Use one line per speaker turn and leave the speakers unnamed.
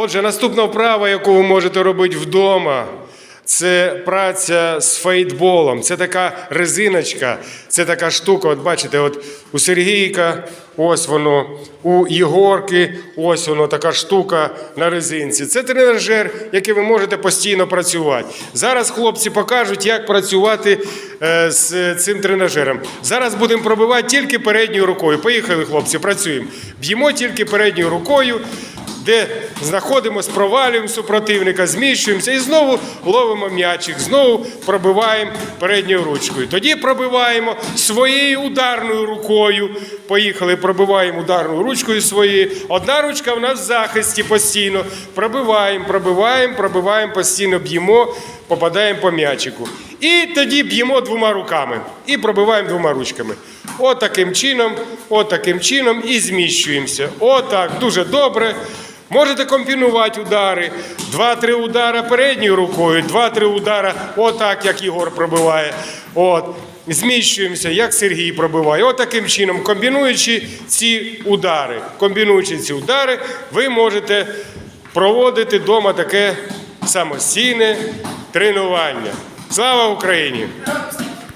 Отже, наступна вправа, яку ви можете робити вдома, це праця з фейтболом. Це така резиночка, це така штука. От бачите, от у Сергійка, ось воно, у Єгорки, ось воно така штука на резинці. Це тренажер, який ви можете постійно працювати. Зараз хлопці покажуть, як працювати е, з цим тренажером. Зараз будемо пробивати тільки передньою рукою. Поїхали, хлопці, працюємо. Б'ємо тільки передньою рукою де знаходимося, провалюємо супротивника, зміщуємося і знову ловимо м'ячик, знову пробиваємо передньою ручкою. Тоді пробиваємо своєю ударною рукою. Поїхали, пробиваємо ударною ручкою своєю. Одна ручка в нас в захисті постійно. Пробиваємо, пробиваємо, пробиваємо, постійно б'ємо, попадаємо по м'ячику. І тоді б'ємо двома руками і пробиваємо двома ручками. От таким чином, от таким чином і зміщуємося. Отак, дуже добре. Можете комбінувати удари. Два-три удара передньою рукою, два-три удара, отак, як Ігор пробиває. От. Зміщуємося, як Сергій пробиває. От чином, комбінуючи ці удари, комбінуючи ці удари, ви можете проводити вдома таке самостійне тренування. Слава Україні!